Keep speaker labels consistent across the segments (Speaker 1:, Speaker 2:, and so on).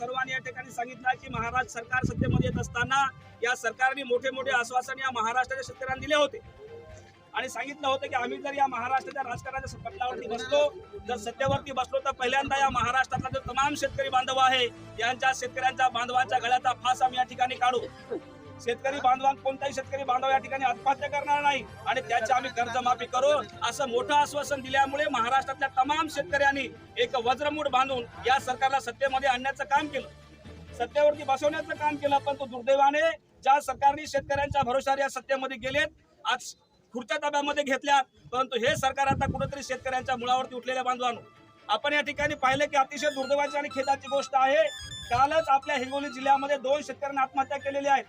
Speaker 1: सर्वांनी या ठिकाणी सांगितलं की महाराज सरकार सत्तेमध्ये येत असताना या सरकारने मोठे मोठे आश्वासन या महाराष्ट्राच्या शेतकऱ्यांना दिले होते. आणि सांगितलं होतं की आम्ही जर या महाराष्ट्राच्या राजकारणाच्या पटलावरती बसलो जर सत्तेवरती बसलो तर पहिल्यांदा या महाराष्ट्रातला जो तमाम शेतकरी बांधव आहे यांच्या शेतकऱ्यांच्या बांधवांच्या गळ्याचा फास आम्ही या ठिकाणी काढू. शेतकरी बांधवां कोणताही शेतकरी बांधव या ठिकाणी आत्महत्या करणार नाही आणि त्याची आम्ही कर्जमाफी करू असं मोठं आश्वासन दिल्यामुळे महाराष्ट्रातल्या तमाम शेतकऱ्यांनी एक वज्रमूठ बांधून या सरकारला सत्तेमध्ये आणण्याचं काम केलं. सत्तेवरती बसवण्याचं काम केलं पण तो दुर्दैवाने ज्या सरकारने शेतकऱ्यांच्या भरोशावर या सत्तेमध्ये गेलेत आज खुर्च्या ताब्यामध्ये घेतल्यात परंतु हे सरकार आता कुठेतरी शेतकऱ्यांच्या मुळावरती उठलेल्या बांधवांनो. आपण या ठिकाणी पाहिलं की अतिशय दुर्दैवाची आणि खेदाची गोष्ट आहे. कालच आपल्या हिंगोली जिल्ह्यामध्ये दोन शेतकऱ्यांनी आत्महत्या केलेली आहे.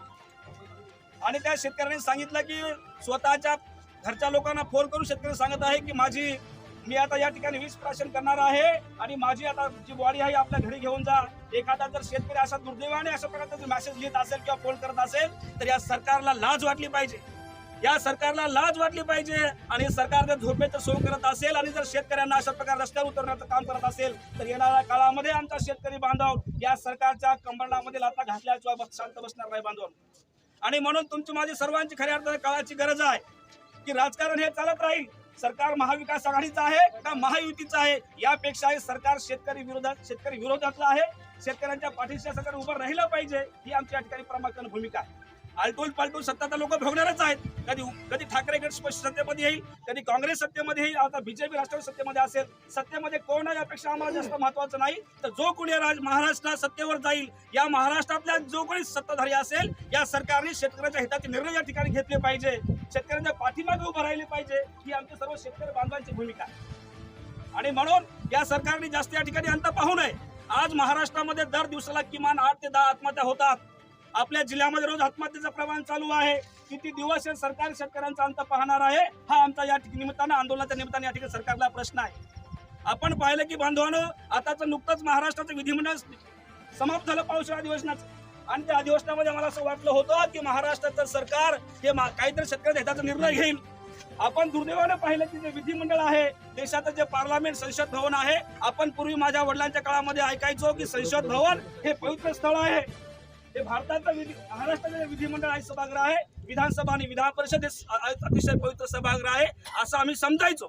Speaker 1: आणि त्या शेतकऱ्यांनी सांगितलं की स्वतःच्या घरच्या लोकांना फोन करून शेतकरी सांगत आहे की माझी मी आता या ठिकाणी वीज प्राशन करणार आहे आणि माझी आता जी बॉडी आहे आपल्या घरी घेऊन जा. एखादा जर शेतकरी असा दुर्दैवाने अशा प्रकारचा मेसेज लिहित असेल किंवा फोन करत असेल तर या सरकारला लाज वाटली पाहिजे. या सरकारला लाज वाटली पाहिजे आणि सरकार जर झोपेचं सोय करत असेल आणि जर शेतकऱ्यांना अशा प्रकारे रस्त्यावर उतरण्याचं काम करत असेल तर येणाऱ्या काळामध्ये आमचा शेतकरी बांधव या सरकारच्या कंबरणामध्ये लाता घातल्याशिवाय शांत बसणार नाही बांधव. आणि म्हणून तुमची माझी सर्वांची खऱ्या अर्थाने काळाची गरज आहे की राजकारण हे चालत राहील. सरकार महाविकास आघाडीचं आहे का महायुतीचं आहे? यापेक्षा हे सरकार शेतकरी विरोधात शेतकरी विरोधातलं आहे. शेतकऱ्यांच्या पाठीशी सरकार उभं राहिलं पाहिजे ही आमच्या ठिकाणी प्रामुख्यानं भूमिका आहे. आलटोल पालटोल सत्ता तर लोक भोगणारच आहेत. कधी कधी ठाकरे गट स्पष्ट सत्तेमध्ये येईल कधी काँग्रेस सत्तेमध्ये येईल आता बीजेपी राष्ट्रवादी सत्तेमध्ये असेल. सत्तेमध्ये कोण आहे यापेक्षा आम्हाला जास्त महत्वाचं नाही. तर जो कोणी राज महाराष्ट्रात सत्तेवर जाईल या महाराष्ट्रातल्या जो कोणी सत्ताधारी असेल या सरकारने शेतकऱ्याच्या हिताचे निर्णय या ठिकाणी घेतले पाहिजे. शेतकऱ्यांच्या पाठीमागे उभं राहिले पाहिजे. ही आमची सर्व शेतकरी बांधवांची भूमिका. आणि म्हणून या सरकारने जास्त या ठिकाणी अंत पाहू नये. आज महाराष्ट्रामध्ये दर दिवसाला किमान आठ ते दहा आत्महत्या होतात. आपल्या जिल्ह्यामध्ये रोज आत्महत्येचं प्रमाण चालू आहे. किती दिवस हे सरकार शेतकऱ्यांचा अंत पाहणार आहे हा आमचा या निमित्तानं आंदोलनाच्या निमित्ताने या ठिकाणी सरकारला प्रश्न आहे. आपण पाहिलं की बांधवानं आताचं नुकतंच महाराष्ट्राचं विधिमंडळ समाप्त झालं पावसाळा अधिवेशनाचं. आणि त्या अधिवेशनामध्ये मला असं वाटलं होतं की महाराष्ट्राचं सरकार हे मा- काहीतरी शेतकऱ्याच्या हिताचा निर्णय घेईल. आपण दुर्दैवानं पाहिलं की जे विधिमंडळ आहे देशाचं जे पार्लमेंट संसद भवन आहे आपण पूर्वी माझ्या वडिलांच्या काळामध्ये ऐकायचो की संसद भवन हे पवित्र स्थळ आहे. हे भारताचं विधी महाराष्ट्राचं विधिमंडळ आहे सभागृह आहे विधानसभा आणि विधान परिषद हे अतिशय पवित्र सभागृह आहे असं आम्ही समजायचो.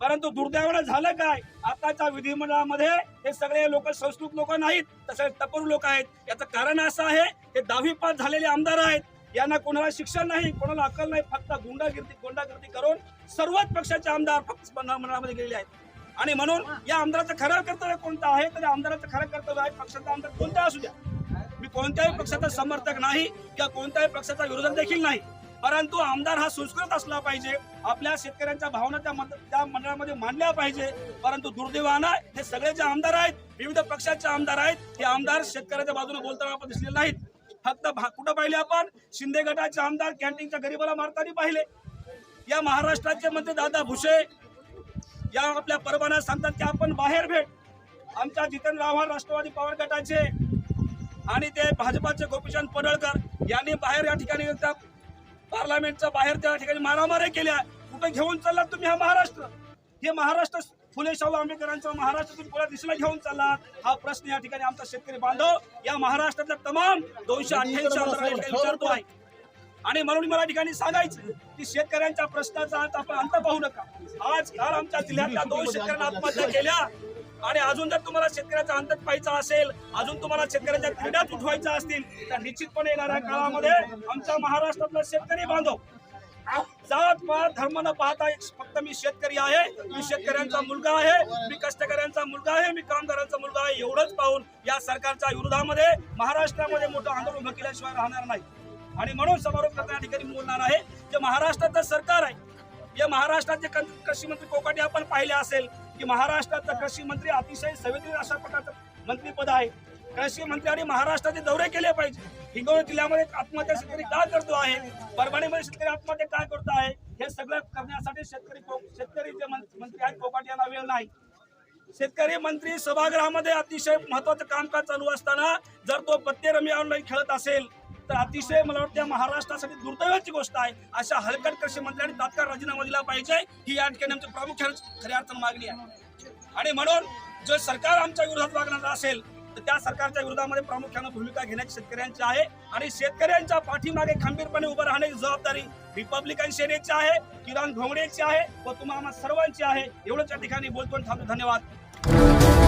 Speaker 1: परंतु दुर्दैवानं झालं काय? आताच्या विधिमंडळामध्ये हे सगळे लोक संस्कृत लोक नाहीत तसे टपोर लोक आहेत. याचं कारण असं आहे हे दहावी पास झालेले आमदार आहेत. यांना कोणाला शिक्षण नाही कोणाला अक्कल नाही फक्त गुंडागिर्दी गुंडागिर्दी करून सर्वच पक्षाचे आमदार फक्त मंडळामध्ये गेलेले आहेत. आणि म्हणून या आमदाराचं खरं कर्तव्य कोणतं आहे? तर आमदाराचं खरं कर्तव्य आहे पक्षाचा आमदार कोणता असू द्या. मी कोणत्याही पक्षाचा समर्थक नाही किंवा कोणत्याही पक्षाचा विरोधक देखील नाही. परंतु आमदार हा सुस्कृत असला पाहिजे. आपल्या शेतकऱ्यांच्या भावना त्या मत- त्या मंडळामध्ये मांडल्या पाहिजे. परंतु दुर्दैवानं हे सगळे जे आमदार आहेत विविध पक्षाचे आमदार आहेत हे आमदार शेतकऱ्याच्या बाजूने बोलताना आपण दिसलेले नाहीत. फक्त कुठं पाहिले आपण? शिंदे गटाचे आमदार कॅन्टीनच्या गरीबाला मारताना पाहिले. या महाराष्ट्राचे मंत्री दादा भुसे या आपल्या परवाना सांगतात की आपण बाहेर भेट. आमच्या जितेंद्र आव्हाड राष्ट्रवादी पवार गटाचे आणि ते भाजपाचे गोपीचंद पडळकर यांनी बाहेर या ठिकाणी त्या पार्लमेंटच्या बाहेर त्या ठिकाणी मारामाऱ्या केल्या. कुठे घेऊन चाललात तुम्ही हा महाराष्ट्र? हे महाराष्ट्र फुले शाहू आंबेडकरांचा महाराष्ट्र तुम्ही कोणा दिशेला घेऊन चाललात. हा प्रश्न या ठिकाणी आमचा शेतकरी बांधव या महाराष्ट्रातल्या तमाम दोनशे अठ्ठ्याऐंशी विचारतो आहे. आणि म्हणून मला ठिकाणी सांगायचं की शेतकऱ्यांच्या प्रश्नाचा आज आपण अंत पाहू नका. आज काल आमच्या जिल्ह्यातल्या दोन शेतकऱ्यांना आत्महत्या केल्या. आणि अजून जर तुम्हाला शेतकऱ्याचा अंत पाहायचा असेल अजून तुम्हाला शेतकऱ्याच्या क्रीडाच उठवायच्या असतील तर निश्चितपणे येणाऱ्या काळामध्ये आमच्या महाराष्ट्रातला शेतकरी बांधव जात पात धर्म न पाहता फक्त मी शेतकरी आहे मी शेतकऱ्यांचा मुलगा आहे मी कष्टकऱ्यांचा मुलगा आहे मी कामगारांचा मुलगा आहे एवढंच पाहून या सरकारच्या विरोधामध्ये महाराष्ट्रामध्ये मोठं आंदोलन उभं केल्याशिवाय राहणार नाही. आणि म्हणून समारोप करता ठिकाणी बोलणार आहे जे महाराष्ट्राचं सरकार आहे या महाराष्ट्राचे कृषी मंत्री कोकाटे आपण पाहिले असेल की महाराष्ट्राचा कृषी मंत्री अतिशय संवेदनशील अशा प्रकारचं मंत्रीपद आहे. कृषी मंत्र्यांनी महाराष्ट्राचे दौरे केले पाहिजे. हिंगोली जिल्ह्यामध्ये आत्महत्या शेतकरी का करतो आहे? परभणीमध्ये शेतकरी आत्महत्या काय करतो आहे? हे सगळं करण्यासाठी शेतकरी को- शेतकरी जे मंत्री आहेत कोकाटे यांना वेळ नाही. शेतकरी मंत्री सभागृहामध्ये अतिशय महत्वाचं कामकाज चालू असताना जर तो पत्ते रमी ऑनलाईन खेळत असेल तर अतिशय मला वाटतं महाराष्ट्रासाठी दुर्दैवाची गोष्ट आहे. अशा हलकट कृषी मंत्र्यांनी तात्काळ राजीनामा दिला पाहिजे ही या ठिकाणी आमची प्रामुख्याने खऱ्या अर्थानं मागणी आहे. आणि म्हणून जो सरकार आमच्या विरोधात वागणार असेल तर त्या सरकारच्या विरोधामध्ये प्रामुख्यानं भूमिका घेण्याची शेतकऱ्यांची आहे. आणि शेतकऱ्यांच्या पाठीमागे खंबीरपणे उभं राहण्याची जबाबदारी रिपब्लिकन सेनेची आहे किरण घोंगडेची आहे व तुम्हाला सर्वांची आहे. एवढंच या ठिकाणी बोलतो आणि थांबतो. धन्यवाद.